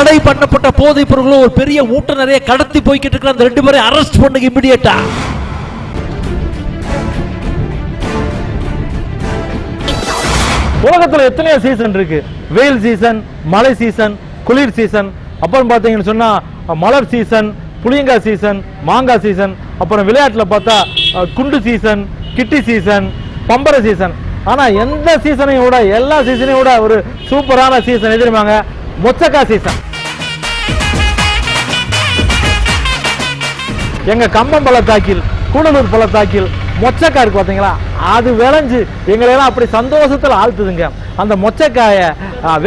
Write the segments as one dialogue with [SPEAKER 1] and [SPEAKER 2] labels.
[SPEAKER 1] தடை பண்ணப்பட்ட போதைப் பொருட்களும் ஒரு பெரிய மூட்டை நிறைய கடத்தி போய்கிட்டு இருக்கிற அந்த ரெண்டு பேரையும் அரெஸ்ட் பண்ணுங்க இமிடியேட்டா
[SPEAKER 2] உலகத்தில் எத்தனையோ சீசன் இருக்கு. வெயில் சீசன் மழை சீசன் குளிர் சீசன் அப்புறம் பார்த்தீங்கன்னு சொன்னால் மலர் சீசன் புளியங்காய் சீசன் மாங்காய் சீசன் அப்புறம் விளையாட்டில் பார்த்தா குண்டு சீசன் கிட்டி சீசன் பம்பர சீசன் ஆனால் எந்த சீசனையும் விட எல்லா சீசனையும் விட ஒரு சூப்பரான சீசன் எதிர்மாங்க மொச்சக்காய் சீசன் எங்க கம்பம் பள்ளத்தாக்கில் கூடலூர் பள்ளத்தாக்கில் மொச்சக்காய் இருக்கு பாத்தீங்களா அது விளைஞ்சு எங்களை எல்லாம் அப்படி சந்தோஷத்துல ஆழ்த்துதுங்க. அந்த மொச்சக்காயை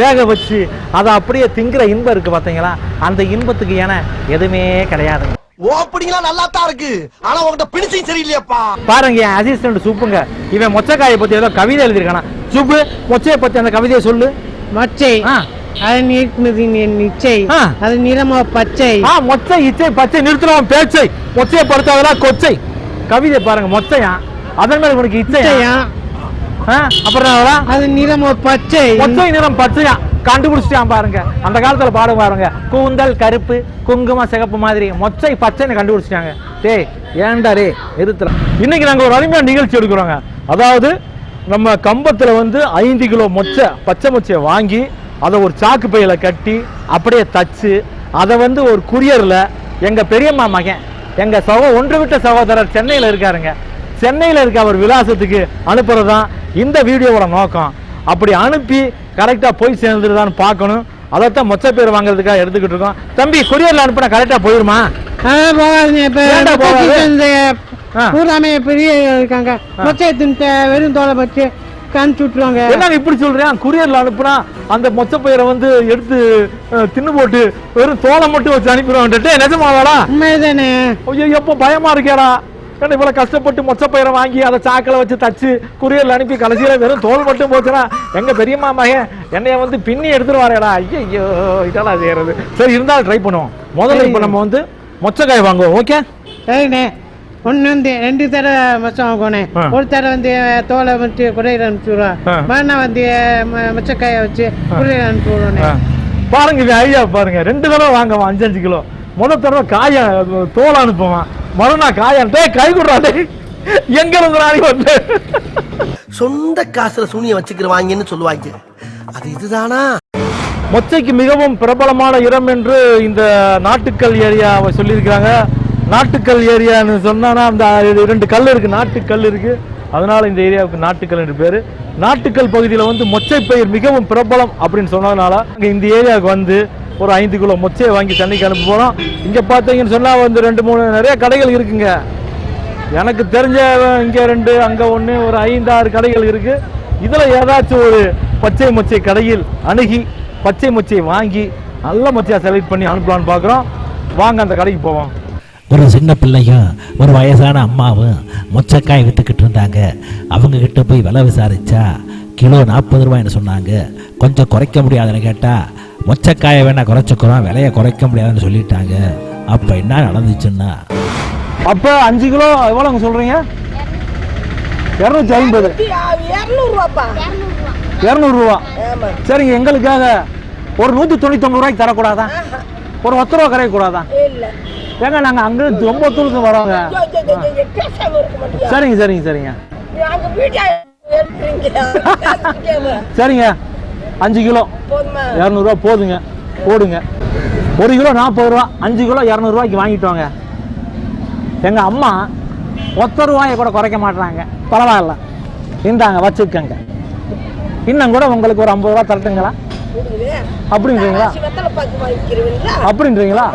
[SPEAKER 2] வேக வச்சு அதை அப்படியே திங்கிற இன்பம் இருக்கு பாத்தீங்களா அந்த இன்பத்துக்கு என எதுவுமே கிடையாதுங்க.
[SPEAKER 3] ஓப்பனிங்லாம் நல்லா தான் இருக்கு. ஆனா உன்கிட்ட பிடிச்சும் சரியில்லையாப்பா.
[SPEAKER 2] பாருங்க என் அசிஸ்டன்ட் சூப்புங்க. இவன் மொச்சக்காயை பத்தி ஏதோ கவிதை எழுதியிருக்கானா? சூப்பு மொச்சையை பத்தி அந்த கவிதையை சொல்லு.
[SPEAKER 4] மொச்சை. அது நிச்சை.
[SPEAKER 2] ஆ.
[SPEAKER 4] அது நிறமோ பச்சை.
[SPEAKER 2] ஆ மொச்சை இச்சை பச்சை நிறுத்துறோம் பேச்சை. மொச்சையை படுத்தாதெல்லாம் கொச்சை. கவிதை பாருங்க மொச்சையா? அதன் உனக்கு இச்சையா? அப்புறம்?
[SPEAKER 4] அது நிறமோ பச்சை.
[SPEAKER 2] மொச்சை நிறம் பச்சையா? கண்டுபிடிச்சிட்டான் பாருங்க. அந்த காலத்துல பாடு பாருங்க. கூந்தல் கருப்பு குங்கும சிகப்பு மாதிரி. மொச்சை பச்சைன்னு கண்டுபிடிச்சிட்டாங்க. டேய் ஏன்டா ரே நிறுத்துற. இன்னைக்கு நாங்க ஒரு அருமையான நிகழ்ச்சி எடுக்கிறோங்க. அதாவது நம்ம கம்பத்துல வந்து ஐந்து கிலோ மொச்சை பச்சை மொச்சையை வாங்கி அதை ஒரு சாக்கு பையில கட்டி அப்படியே தச்சு அதை வந்து ஒரு குரியர்ல எங்க பெரியம்மா மகன் எங்க சகோ ஒன்று விட்ட சகோதரர் சென்னையில இருக்காருங்க. சென்னையில் இருக்க அவர் விலாசத்துக்கு அனுப்புறது தான் இந்த வீடியோவோட நோக்கம். அப்படி அனுப்பி கரெக்டாக போய் சேர்ந்துருதான்னு பார்க்கணும். அதைத்தான் மொச்ச பேர் வாங்குறதுக்காக எடுத்துக்கிட்டு இருக்கோம். தம்பி கொரியரில் அனுப்புனா கரெக்டாக போயிருமா?
[SPEAKER 4] போகாதீங்க. பூராமே பெரிய இருக்காங்க. மொச்சை வெறும் தோலை வச்சு காமிச்சு விட்டுருவாங்க.
[SPEAKER 2] என்னங்க இப்படி சொல்றேன் குரியர்ல அனுப்புனா அந்த மொச்ச பயிரை வந்து எடுத்து தின்னு போட்டு வெறும் தோலை மட்டும் வச்சு அனுப்பிடுவாங்க நிஜமாவாடா?
[SPEAKER 4] உண்மைதானே?
[SPEAKER 2] ஐயோ எப்போ பயமா இருக்கேடா? ஏன்னா இவ்வளவு கஷ்டப்பட்டு மொச்ச பயிரை வாங்கி அதை சாக்கில் வச்சு தச்சு குரியர்ல அனுப்பி கடைசியில வெறும் தோல் மட்டும் போச்சுன்னா எங்க பெரியம்மா மகன் என்னைய வந்து பின்னி எடுத்துட்டு வரேடா. ஐயோ இதெல்லாம் செய்யறது சரி இருந்தாலும் ட்ரை பண்ணுவோம். முதல்ல இப்போ நம்ம வந்து மொச்சக்காய் வாங்குவோம் ஓகே
[SPEAKER 4] சரிண்ணே. ஒன்று வந்து ரெண்டு தடவை மொச்சம் வாங்கணும்
[SPEAKER 2] ஆ.
[SPEAKER 4] ஒரு தடவை வந்து தோலை வச்சு குறையில அனுப்பிச்சுடுவா.
[SPEAKER 2] ஆ.
[SPEAKER 4] மறுநாள் வந்து ம- மொச்சக்காயை வச்சு குறையில அனுப்பி விடுவேன்
[SPEAKER 2] பாருங்க இது ஐடியா பாருங்க. ரெண்டு தடவை வாங்குவான் அஞ்சு அஞ்சு கிலோ. முதல் தடவை காய தோல் அனுப்புவான். மறுநாள் காய டேய் கை கொடுறா எங்க இருக்கிறாங்க வந்து?
[SPEAKER 3] சொந்த காசுல சூனிய வச்சுக்கிறவாங்கன்னு சொல்லுவாங்க. அது இதுதானா?
[SPEAKER 2] மொச்சைக்கு மிகவும் பிரபலமான இடம் என்று இந்த நாட்டுக்கல் ஏரியாவை சொல்லியிருக்காங்க நாட்டுக்கல் ஏரியான்னு சொன்னானா அந்த ரெண்டு கல் இருக்குது நாட்டுக்கல் இருக்குது அதனால் இந்த ஏரியாவுக்கு நாட்டுக்கல் என்று பேர். நாட்டுக்கல் பகுதியில் வந்து மொச்சை பயிர் மிகவும் பிரபலம் அப்படின்னு சொன்னதுனால அங்கே இந்த ஏரியாவுக்கு வந்து ஒரு ஐந்து கிலோ மொச்சையை வாங்கி சென்னைக்கு அனுப்ப போகிறோம் இங்கே பார்த்தீங்கன்னு சொன்னால் வந்து ரெண்டு மூணு நிறைய கடைகள் இருக்குங்க. எனக்கு தெரிஞ்ச இங்கே ரெண்டு அங்கே ஒன்று ஒரு ஐந்து ஆறு கடைகள் இருக்குது இதில் ஏதாச்சும் ஒரு பச்சை மொச்சை கடையில் அணுகி பச்சை மொச்சையை வாங்கி நல்ல மொச்சையாக செலக்ட் பண்ணி அனுப்பலாம்னு பார்க்குறோம் வாங்க அந்த கடைக்கு போவோம்.
[SPEAKER 1] ஒரு சின்ன பிள்ளையும் ஒரு வயசான அம்மாவும் மொச்சக்காய் வித்துக்கிட்டு இருந்தாங்க. அவங்க கிட்ட போய் விலை விசாரிச்சா கிலோ நாற்பது ரூபாய்னு சொன்னாங்க. கொஞ்சம் குறைக்க முடியாதுன்னு கேட்டா மொச்சக்காயை வேணா குறைச்சிக்கிறோம் விலையை குறைக்க முடியாதுன்னு சொல்லிட்டாங்க. அப்போ என்ன நடந்துச்சுன்னா?
[SPEAKER 2] அப்ப அஞ்சு கிலோ எவ்வளோங்க சொல்றீங்க? இரநூத்தி ஐம்பது. இரநூறுவா.
[SPEAKER 5] ஆமா.
[SPEAKER 2] சரிங்க எங்களுக்காக ஒரு நூற்றி தொண்ணூத்தி ஒன்பது ரூபாய்க்கு தரக்கூடாதா? ஒரு ஒத்த ரூபா கரைய கூடாதா
[SPEAKER 5] இல்ல.
[SPEAKER 2] ஏங்க நாங்க அங்க ரொம்ப தூரத்துக்கு வரோங்க சரிங்க சரிங்க சரிங்க. சரிங்க. அஞ்சு கிலோ. இரநூறுவா போதுங்க. போடுங்க. ஒரு கிலோ நாற்பது ரூபா அஞ்சு கிலோ இரநூறுவாய்க்கு வாங்கிட்டு வாங்க எங்க அம்மா ஒத்த ரூபாயை கூட குறைக்க மாட்டாங்க பரவாயில்ல. இந்தாங்க வச்சுக்கங்க. இன்னும் கூட உங்களுக்கு ஒரு ஐம்பது ரூபா தரட்டுங்களா? அப்படின்றீங்களா? அப்படின்றீங்களா?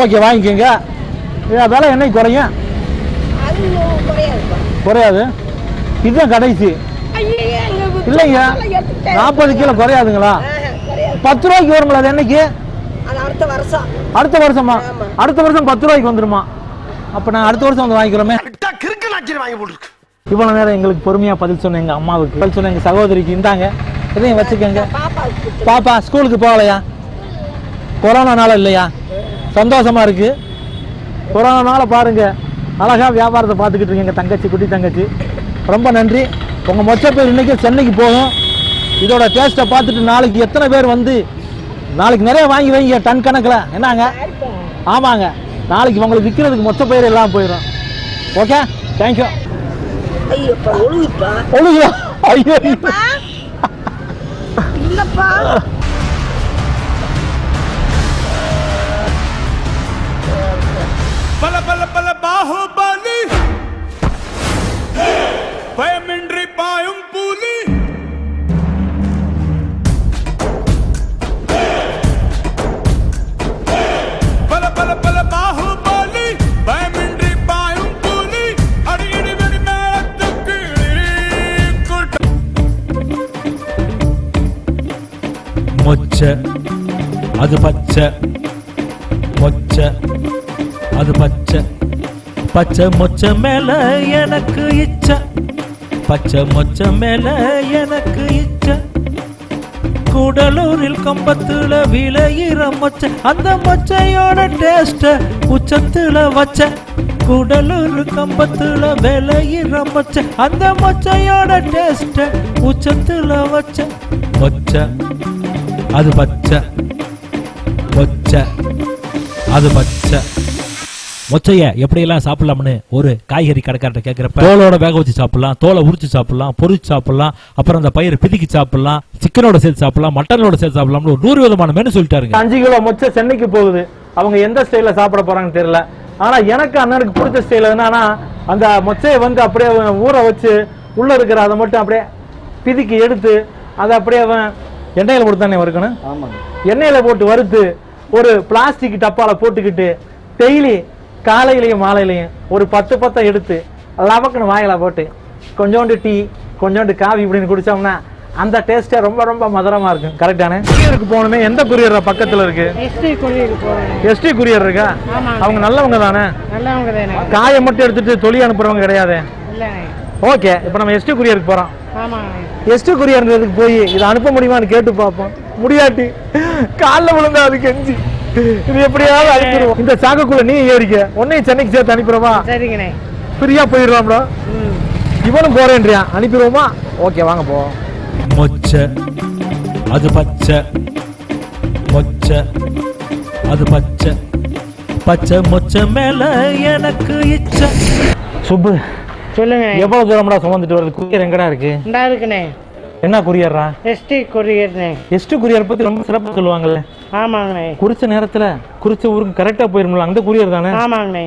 [SPEAKER 2] ஓகே வாங்கிக்கோங்க. இதை விலை என்னைக்கு குறையும்? குறையாது. இதுதான் கடைசி. இல்லைங்க நாற்பது கிலோ குறையாதுங்களா? பத்து ரூபாய்க்கு வருங்களா அது என்னைக்கு?
[SPEAKER 5] அடுத்த வருஷம்?
[SPEAKER 2] அடுத்த வருஷமா. அடுத்த வருஷம் பத்து ரூபாய்க்கு வந்துருமா? அப்ப நான் அடுத்த வருஷம் வந்து வாங்கிக்கிறோமே. இவ்வளவு நேரம் எங்களுக்கு பொறுமையா பதில் சொன்ன எங்க அம்மாவுக்கு பதில் சொன்ன எங்க சகோதரிக்கு இந்தாங்க. இதையும் வச்சுக்கோங்க. பாப்பா ஸ்கூலுக்கு போகலையா? கொரோனானால இல்லையா? சந்தோஷமா இருக்கு. கொரோனானால பாருங்க அழகா வியாபாரத்தை பார்த்துக்கிட்டு இருக்கீங்க தங்கச்சி குட்டி தங்கச்சி. ரொம்ப நன்றி. உங்க மொச்ச பேர் இன்னைக்கு சென்னைக்கு போகும். இதோட டேஸ்ட்டை பார்த்துட்டு நாளைக்கு எத்தனை பேர் வந்து நாளைக்கு நிறைய வாங்கி வைங்க டன் கணக்கில். என்னங்க? ஆமாங்க. நாளைக்கு உங்களுக்கு விற்கிறதுக்கு மொத்த பயிர் எல்லாம் போயிடும் ஓகே தேங்க்யூ ஒழுகுதா ஐயோ.
[SPEAKER 5] இல்லப்பா
[SPEAKER 1] அது பச்சை. மொச்ச. அது பச்சை. பச்சை மொச்ச மேல எனக்கு இச்ச. பச்சை மொச்ச மேல எனக்கு இச்ச. கூடலூரில் கம்பத்துல விளையிற மொச்ச. அந்த மொச்சையோட டேஸ்ட உச்சத்துல வச்ச. கூடலூர் கம்பத்துல விளையிற மொச்ச. அந்த மொச்சையோட டேஸ்ட உச்சத்துல வச்ச. மொச்ச. அது பச்சை. மொச்சை. அது பச்சை மொச்சைய எப்படியெல்லாம் சாப்பிடலாம்னு ஒரு காய்கறி கடைக்காரர்கிட்ட கேட்குறப்ப தோலோட வேக வச்சு சாப்பிடலாம் தோலை உரிச்சு சாப்பிடலாம் பொரிச்சு சாப்பிடலாம் அப்புறம் அந்த பயிரை பிதுக்கி சாப்பிடலாம் சிக்கனோட சேர்த்து சாப்பிடலாம் மட்டனோட சேர்த்து சாப்பிடலாம்னு ஒரு நூறு விதமான மெனு சொல்லிட்டாருங்க.
[SPEAKER 2] அஞ்சு கிலோ மொச்சை சென்னைக்கு போகுது. அவங்க எந்த ஸ்டைல சாப்பிட போறாங்கன்னு தெரியல. ஆனா எனக்கு அண்ணனுக்கு பிடிச்ச ஸ்டைல் என்னன்னா அந்த மொச்சையை வந்து அப்படியே அவன் ஊற வச்சு உள்ள இருக்கிற அதை மட்டும் அப்படியே பிதுக்கி எடுத்து அதை அப்படியே அவன் எண்ணெயில போட்டு தானே வறுக்கணும்? எண்ணெயில போட்டு வறுத்து ஒரு பிளாஸ்டிக் டப்பால போட்டுக்கிட்டு டெய்லி காலையிலையும் மாலையிலையும் ஒரு பத்து பத்தை எடுத்து லவக்குன்னு வாயில போட்டு கொஞ்சோண்டு டீ கொஞ்சோண்டு காவி இப்படின்னு குடிச்சோம்னா அந்த டேஸ்டே ரொம்ப ரொம்ப மதுரமா இருக்கும். கரெக்டானே குரியருக்கு போகணுமே? எந்த குரியர் பக்கத்துல இருக்கு?
[SPEAKER 4] எஸ்டி
[SPEAKER 2] குரியர் இருக்கா. அவங்க நல்லவங்க தானே?
[SPEAKER 4] நல்லவங்க தானே.
[SPEAKER 2] காயை மட்டும் எடுத்துட்டு தொலி அனுப்புறவங்க கிடையாது? ஓகே இப்போ நம்ம எஸ்டி குரியருக்கு போறோம். எஸ்டி குரியர்ன்றதுக்கு போய் இதை அனுப்ப முடியுமான்னு கேட்டு பார்ப்போம். முடியாட்டி. காலில் விழுந்தா அது கெஞ்சி. இது எப்படியாவது அனுப்பிடுவோம் இந்த சாக்குக்குள்ள நீ ஏறிக்க. உன்னையும் சென்னைக்கு சேர்த்து அனுப்பிடுவா
[SPEAKER 4] சரிங்கண்ணே.
[SPEAKER 2] ஃப்ரீயா போயிடலாம்டா
[SPEAKER 4] ம்.
[SPEAKER 2] இவனும் போறேன்றியா? அனுப்பிடுவோமா? ஓகே வாங்க போ.
[SPEAKER 1] மொச்சை அது பச்சை. மொச்சை அது பச்சை. பச்சை மொச்சை மேல எனக்கு இச்ச.
[SPEAKER 2] சுப்பு
[SPEAKER 4] சொல்லுங்க.
[SPEAKER 2] எவ்வளவு தூரம்டா சுமந்துட்டு வருது? குரியர் எங்கடா இருக்கு.
[SPEAKER 4] இருக்குண்ணே.
[SPEAKER 2] என்ன குரியர்ரா
[SPEAKER 4] எஸ்டி கொரியர்ண்ணே
[SPEAKER 2] எஸ்டி குரியர் பத்தி ரொம்ப சிறப்பா சொல்லுவாங்கல்ல
[SPEAKER 4] ஆமாங்கண்ணே.
[SPEAKER 2] குறிச்ச நேரத்துல குறிச்ச ஊருக்கு கரெக்டா போயிரும்ல அந்த குரியர் தானே?
[SPEAKER 4] ஆமாங்கண்ணே.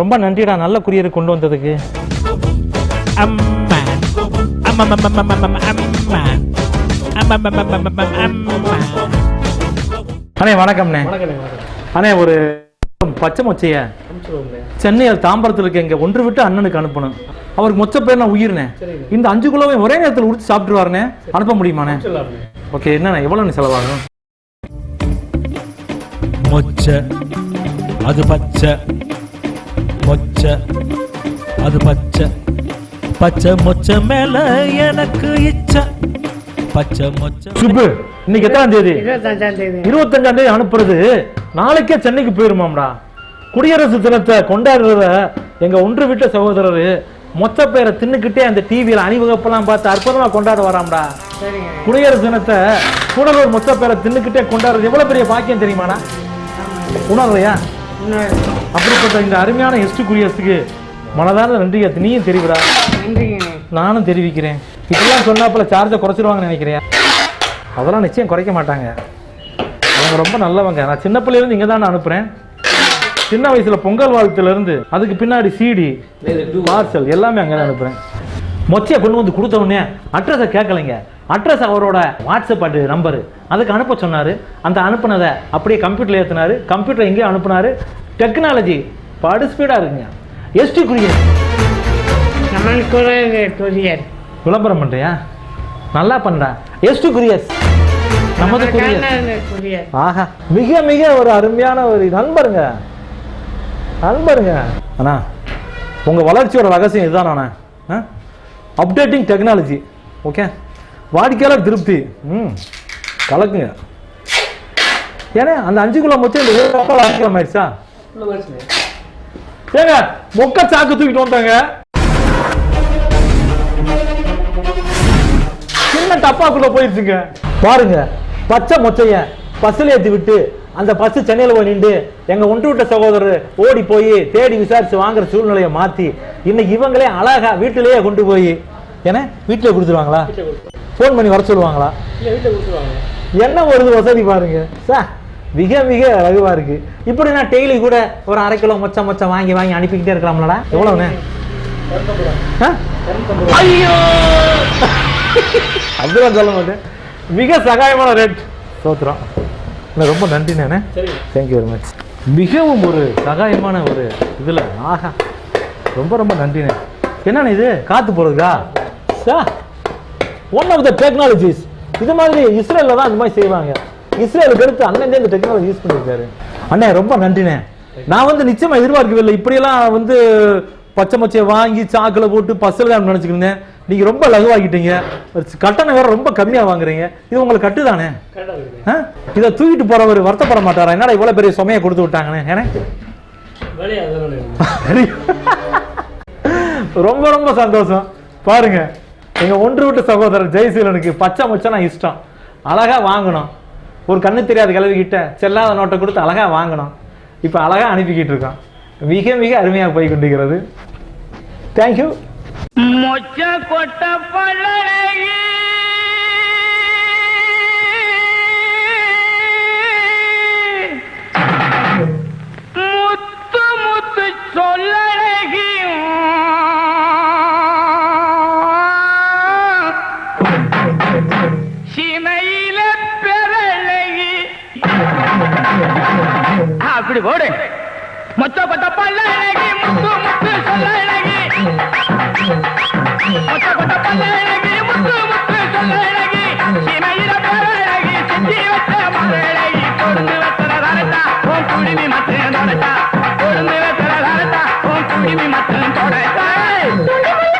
[SPEAKER 2] ரொம்ப நன்றிடா நல்ல குரியர் கொண்டு வந்ததுக்கு. அண்ணே வணக்கம்ண்ணே. அண்ணே ஒரு பச்சை மொச்சைய சென்னையில் தாம்பரத்தில் இருக்க எங்க ஒன்று விட்டு அண்ணனுக்கு அனுப்பணும். அவருக்கு மொச்ச பேர் நான் உயிர்னே இந்த அஞ்சு கிலோவை ஒரே நேரத்தில் உடிச்சு சாப்பிட்டுருவாருண்ணே அனுப்ப முடியுமாண்ணே ஓகே என்னண்ணே எவ்வளோ செலவாகும்?
[SPEAKER 1] மொச்சை அது பச்சை. மொச்சை அது பச்சை. பச்சை மொச்சை மேல எனக்கு இச்ச. பச்சை மொச்சை
[SPEAKER 2] சுப்பு இன்னைக்கு எத்தனாம் தேதி?
[SPEAKER 4] இருபத்தஞ்சாம் தேதி.
[SPEAKER 2] அனுப்புறது. நாளைக்கே சென்னைக்கு போயிருமாம்டா. குடியரசு தினத்தை கொண்டாடுறத எங்க ஒன்று விட்ட சகோதரர் மொத்த பேரை தின்னுக்கிட்டே அந்த டிவியில அணிவகுப்பெல்லாம் பார்த்து அற்புதமா கொண்டாட வராம்டா. குடியரசு தினத்தை கூடலூர் மொத்த பேரை தின்னுக்கிட்டே கொண்டாடுறது எவ்வளவு பெரிய பாக்கியம் தெரியுமாடா? உணர்வையா? அப்படிப்பட்ட இந்த அருமையான எஸ்டி குடியரசுக்கு மனதார நன்றி நீயும் தெரிவிடா. நானும் தெரிவிக்கிறேன். இப்படிலாம் சொன்னாப்புல சார்ஜை குறைச்சிருவாங்கன்னு நினைக்கிறேன் அதெல்லாம் நிச்சயம் குறைக்க மாட்டாங்க. அவங்க ரொம்ப நல்லவங்க. நான் சின்ன பிள்ளையிலேருந்து இங்கே தான் அனுப்புகிறேன் சின்ன வயசுல பொங்கல் வாழ்த்துலேருந்து அதுக்கு பின்னாடி சிடி பார்சல் எல்லாமே அங்கே தான் அனுப்புகிறேன் மொச்சையை கொண்டு வந்து கொடுத்த உடனே அட்ரஸை கேட்கலைங்க. அட்ரஸ் அவரோட வாட்ஸ்அப் அட் நம்பரு அதுக்கு அனுப்ப சொன்னார். அந்த அனுப்புனதை அப்படியே கம்ப்யூட்டரில் ஏற்றினாரு கம்ப்யூட்டர் எங்கேயோ அனுப்புனாரு. டெக்னாலஜி படு ஸ்பீடாக இருக்குங்க.
[SPEAKER 4] ST courier. கொரியர்.
[SPEAKER 2] விளம்பரம் பண்றியா? நல்லா பண்றா. எஸ்டு குரியஸ் நமது குரியஸ்
[SPEAKER 4] கொரியர்.
[SPEAKER 2] ஆஹா. மிக மிக ஒரு அருமையான ஒரு நண்பருங்க. நண்பருங்க அண்ணா உங்க வளர்ச்சியோட ரகசியம் இதுதான் அண்ணா அப்டேட்டிங் டெக்னாலஜி ஓகே வாடிக்கையாளர் திருப்தி. ம் கலக்குங்க. ஏன்னா அந்த அஞ்சு கிலோ மொச்சம் இந்த ஏழு ரூபாய் ஆக்கிரம் ஆயிடுச்சா? ஏங்க மொக்க சாக்கு தூக்கிட்டு வந்துட்டாங்க. சின்ன டப்பாக்குள்ள போயிருச்சுங்க பாருங்க பச்சை மொச்சைய பஸ்ஸில் ஏற்றி விட்டு அந்த பஸ் சென்னையில் போய் நின்று எங்க ஒன்று விட்ட சகோதரர் ஓடி போய் தேடி விசாரிச்சு வாங்குற சூழ்நிலையை மாத்தி இன்னைக்கு இவங்களே அழகா வீட்டிலேயே கொண்டு போய் ஏன்னா வீட்டிலே கொடுத்துருவாங்களா? ஃபோன் பண்ணி வர சொல்லுவாங்களா? என்ன ஒரு வசதி பாருங்க. சார் மிக மிக அழகுவா இருக்கு. இப்படி நான் டெய்லி கூட ஒரு அரை கிலோ மொச்சம் மொச்சம் வாங்கி வாங்கி அனுப்பிக்கிட்டே இருக்கலாம்லடா. எவ்வளவுண்ணே? ஆ? ஐயோ! அப்படிலாம் சொல்ல மாட்டேன். மிக சகாயமான ரேட் சோத்திரம் இல்லை ரொம்ப நன்றிண்ணே தேங்க்யூ வெரி மச் மிகவும் ஒரு சகாயமான ஒரு இதில் ஆஹா. ரொம்ப ரொம்ப நன்றிண்ணே என்னண்ணே இது? காத்து போகிறதுக்கா சா ஒன் ஆஃப் த டெக்னாலஜிஸ் இது மாதிரி இஸ்ரேலில் தான் இந்த மாதிரி செய்வாங்க. இஸ்ரேலுக்கு எடுத்து அண்ணன் இந்த டெக்னாலஜி யூஸ் பண்ணியிருக்காரு அண்ணே ரொம்ப நன்றிண்ணே நான். வந்து நிச்சயமா எதிர்பார்க்கவில்லை. இப்படியெல்லாம் வந்து பச்சை மச்சையை வாங்கி சாக்கில் போட்டு பஸ்ஸில் தான் நினச்சிக்கிட்டு நீங்க ரொம்ப லகுவாக்கிட்டீங்க. கட்டணம் வேற ரொம்ப கம்மியா வாங்குறீங்க. இது உங்களுக்கு கட்டுதானே? இதை தூக்கிட்டு போறவர் வருத்தப்பட மாட்டாரா? என்னடா இவ்வளவு பெரிய சுமையை கொடுத்து விட்டாங்கன்னு? ஏன்னா ரொம்ப ரொம்ப சந்தோஷம். பாருங்க. எங்க ஒன்று விட்டு சகோதரர் ஜெயசீலனுக்கு பச்சை மச்சனா இஷ்டம். அழகா வாங்கணும். ஒரு கண்ணு தெரியாத கிழவி கிட்ட செல்லாத நோட்டை கொடுத்து அழகா வாங்கணும். இப்ப அழகா அனுப்பிக்கிட்டு இருக்கோம் மிக மிக அருமையாக போய் கொண்டிருக்கிறது. தேங்க்யூ
[SPEAKER 6] மொச்ச கொட்ட பழகி முத்து முத்து சொல்லழகி சிமையில பெறழகி அப்படி போடு மொச்ச கொட்ட பழகி முத்து முத்து சொல்லழகி. மற்ற தொடட்டா பொழுது வச்ச தொடட்டா பொழுது மற்ற தொடட்டா